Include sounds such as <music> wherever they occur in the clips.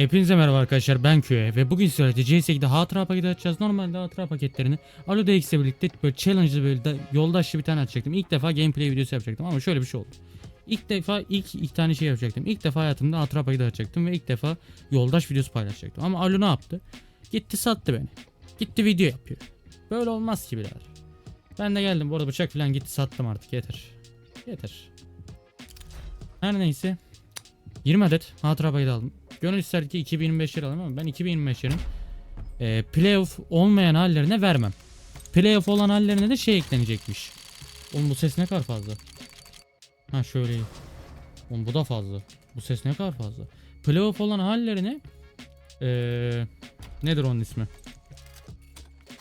Hepinize merhaba arkadaşlar ben Küye ve bugün sizlerle CS2'de hatıra paketi açacağız. Normalde hatıra paketlerini Alo X'le birlikte böyle challenge'lı böyle de yoldaşlı bir tane açacaktım. İlk defa gameplay videosu yapacaktım ama şöyle bir şey oldu. İlk defa ilk iki tane şey yapacaktım. İlk defa hayatımda hatıra paketi açacaktım ve ilk defa yoldaş videosu paylaşacaktım. Ama Alo ne yaptı? Gitti sattı beni. Gitti video yapıyor. Böyle olmaz ki birader. Ben de geldim bu arada bıçak falan gitti sattım artık yeter. Yeter. Her neyse 20 adet hatıra paketi aldım. Gönül ister ki 2025 lira alayım ama ben 2025'lerin e, playoff olmayan hallerine vermem. Playoff olan hallerine de şey eklenecekmiş. Oğlum bu ses ne kadar fazla. Ha şöyle. Oğlum bu da fazla. Bu ses ne kadar fazla. Playoff olan hallerine e, nedir onun ismi?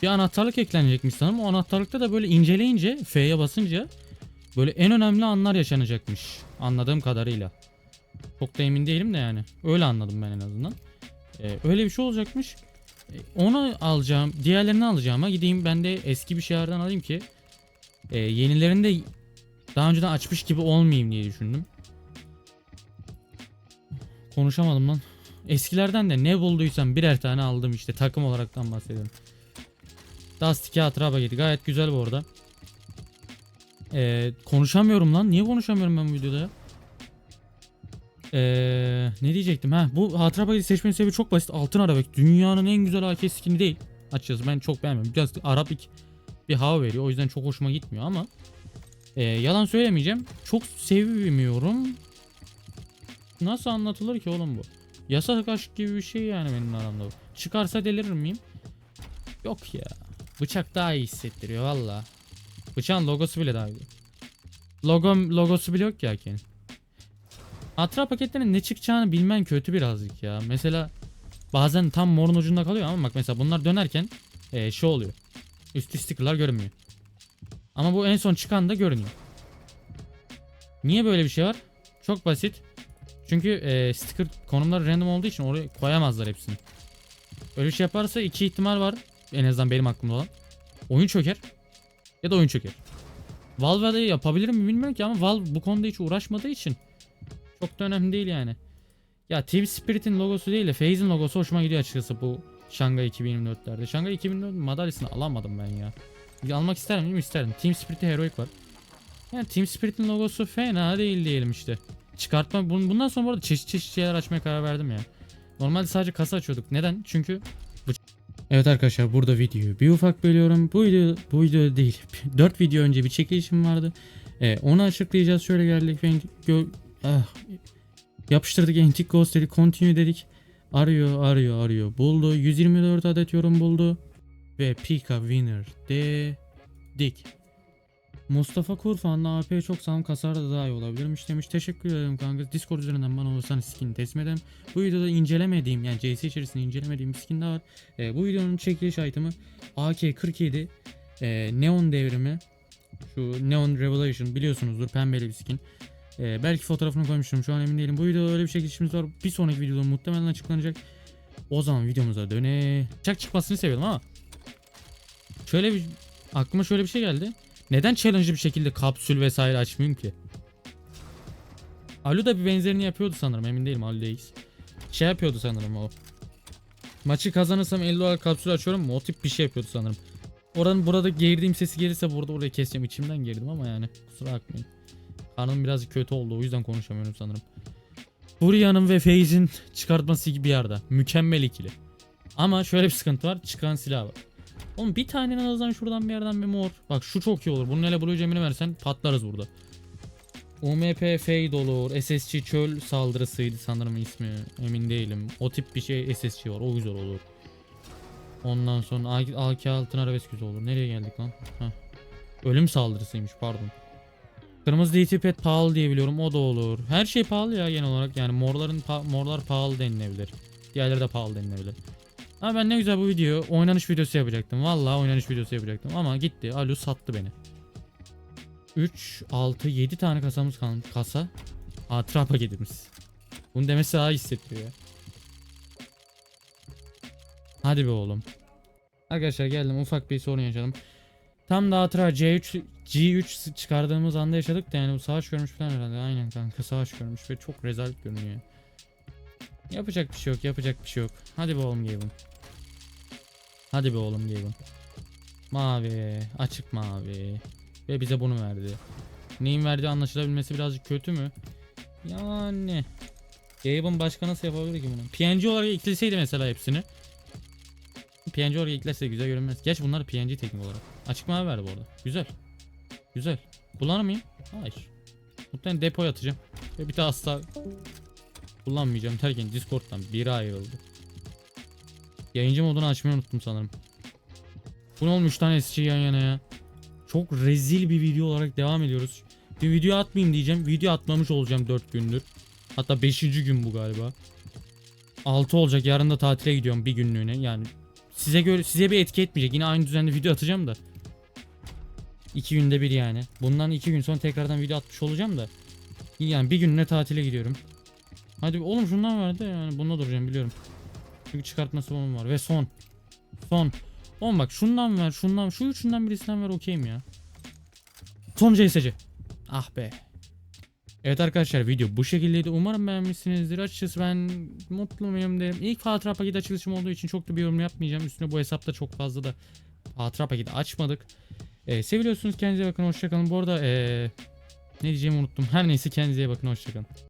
Bir anahtarlık eklenecekmiş sanırım. O anahtarlıkta da böyle inceleyince F'ye basınca böyle en önemli anlar yaşanacakmış. Anladığım kadarıyla. Çok da emin değilim de yani. Öyle anladım ben en azından. Ee, öyle bir şey olacakmış. Ee, onu alacağım. Diğerlerini alacağıma gideyim ben de eski bir şeylerden alayım ki e, yenilerini de daha önceden açmış gibi olmayayım diye düşündüm. Konuşamadım lan. Eskilerden de ne bulduysam birer tane aldım işte takım olaraktan bahsediyorum. Dust 2 hatıra paketi gayet güzel bu arada. Ee, konuşamıyorum lan. Niye konuşamıyorum ben bu videoda ya? Ee, ne diyecektim? Ha bu hatıra paketi seçmenin sebebi çok basit. Altın arabek dünyanın en güzel AK skini değil. Açıkçası ben çok beğenmiyorum. Biraz arabik bir hava veriyor. O yüzden çok hoşuma gitmiyor ama ee, yalan söylemeyeceğim. Çok sevmiyorum. Nasıl anlatılır ki oğlum bu? Yasak aşk gibi bir şey yani benim aramda çıkarsa delirir miyim? Yok ya. Bıçak daha iyi hissettiriyor valla bıçağın logosu bile daha iyi. Logo, logosu bile yok ya Ake'nin Hatıra paketlerinin ne çıkacağını bilmen kötü birazcık ya. Mesela bazen tam morun ucunda kalıyor ama bak mesela bunlar dönerken e, şey oluyor. Üstü stickerlar görünmüyor. Ama bu en son çıkan da görünüyor. Niye böyle bir şey var? Çok basit. Çünkü e, sticker konumları random olduğu için oraya koyamazlar hepsini. Öyle bir şey yaparsa iki ihtimal var. En azından benim aklımda olan. Oyun çöker. Ya da oyun çöker. Valve de yapabilir mi bilmiyorum ki ama Valve bu konuda hiç uğraşmadığı için çok da önemli değil yani. Ya Team Spirit'in logosu değil de FaZe'in logosu hoşuma gidiyor açıkçası bu Şangay 2024'lerde. Şangay 2024 madalyasını alamadım ben ya. Almak isterim değil mi? İsterim. Team Spirit'te Heroic var. Yani Team Spirit'in logosu fena değil diyelim işte. Çıkartma bun- bundan sonra bu arada çeşit çeşit şeyler açmaya karar verdim ya. Normalde sadece kasa açıyorduk. Neden? Çünkü Evet arkadaşlar burada videoyu bir ufak bölüyorum. Bu video bu video değil. <laughs> 4 video önce bir çekilişim vardı. Ee, onu açıklayacağız. Şöyle geldik. Ben ah, yapıştırdık Antique Ghost dedik. Continue dedik. Arıyor arıyor arıyor. Buldu. 124 adet yorum buldu. Ve Pika Winner dedik. Mustafa Kurfan'la AP çok sağlam kasarda daha iyi olabilirmiş demiş. Teşekkür ederim kanka. Discord üzerinden bana olursan skin teslim ederim. Bu videoda incelemediğim yani CS içerisinde incelemediğim bir skin daha var. Ee, bu videonun çekiliş item'ı AK-47 ee, Neon devrimi. Şu Neon Revelation biliyorsunuzdur pembeli bir skin. Ee, belki fotoğrafını koymuştum şu an emin değilim. Bu videoda öyle bir çekilişimiz var. Bir sonraki videoda muhtemelen açıklanacak. O zaman videomuza döne. Çak çıkmasını seviyorum ama. Şöyle bir aklıma şöyle bir şey geldi. Neden challenge'lı bir şekilde kapsül vesaire açmayayım ki? Alu da bir benzerini yapıyordu sanırım emin değilim Alu X. Şey yapıyordu sanırım o. Maçı kazanırsam 50 dolar kapsül açıyorum mu? O tip bir şey yapıyordu sanırım. Oranın burada girdiğim sesi gelirse burada oraya keseceğim. içimden girdim ama yani kusura bakmayın. Karnım biraz kötü oldu o yüzden konuşamıyorum sanırım. Furya'nın ve FaZe'in çıkartması gibi bir yerde. Mükemmel ikili. Ama şöyle bir sıkıntı var. Çıkan silah var. Oğlum bir tane en azından şuradan bir yerden bir mor. Bak şu çok iyi olur. Bunun hele Blue Gem'ini versen patlarız burada. UMP Fade olur. SSC çöl saldırısıydı sanırım ismi. Emin değilim. O tip bir şey SSC var. O güzel olur. Ondan sonra AK altın arabesk güzel olur. Nereye geldik lan? Heh. Ölüm saldırısıymış pardon. Kırmızı DT pet pahalı diye biliyorum. O da olur. Her şey pahalı ya genel olarak. Yani morların pa- morlar pahalı denilebilir. Diğerleri de pahalı denilebilir. Ama ben ne güzel bu video oynanış videosu yapacaktım. Vallahi oynanış videosu yapacaktım. Ama gitti. Alu sattı beni. 3, 6, 7 tane kasamız kaldı. Kasa. Hatıra paketimiz. Bunu demesi daha hissettiriyor ya. Hadi be oğlum. Arkadaşlar geldim ufak bir sorun yaşadım. Tam da hatıra C3 G3 çıkardığımız anda yaşadık da yani bu savaş görmüş falan herhalde. Aynen kanka savaş görmüş ve çok rezalet görünüyor. Yapacak bir şey yok yapacak bir şey yok. Hadi be oğlum Gaben. Hadi be oğlum Gaben. Mavi. Açık mavi. Ve bize bunu verdi. Neyin verdiği anlaşılabilmesi birazcık kötü mü? Yani. Gaben başka nasıl yapabilir ki bunu? PNG olarak ekleseydi mesela hepsini. PNG olarak eklerse güzel görünmez. Geç bunlar PNG teknik olarak. Açık mavi verdi bu arada. Güzel. Güzel. Kullanır mıyım? Hayır. Muhtemelen depoya atacağım. Ve bir daha asla kullanmayacağım derken Discord'dan biri ayrıldı. Yayıncı modunu açmayı unuttum sanırım. Bu ne olmuş tane SC yan yana ya. Çok rezil bir video olarak devam ediyoruz. Bir video atmayayım diyeceğim. Video atmamış olacağım 4 gündür. Hatta 5. gün bu galiba. 6 olacak. Yarın da tatile gidiyorum bir günlüğüne. Yani size göre size bir etki etmeyecek. Yine aynı düzenli video atacağım da. 2 günde bir yani. Bundan 2 gün sonra tekrardan video atmış olacağım da. Yani bir gününe tatile gidiyorum. Hadi oğlum şundan verdi yani bunda duracağım biliyorum. Çünkü çıkartması onun var ve son. Son. Oğlum bak şundan ver şundan şu üçünden birisinden ver okeyim ya. Son CSC. Ah be. Evet arkadaşlar video bu şekildeydi. Umarım beğenmişsinizdir. Açıkçası ben mutlu muyum derim. İlk Hatıra paketi açılışım olduğu için çok da bir yorum yapmayacağım. Üstüne bu hesapta çok fazla da Hatıra paketi açmadık. Ee, seviyorsunuz kendinize bakın hoşçakalın. Bu arada ee, ne diyeceğimi unuttum. Her neyse kendinize bakın hoşçakalın.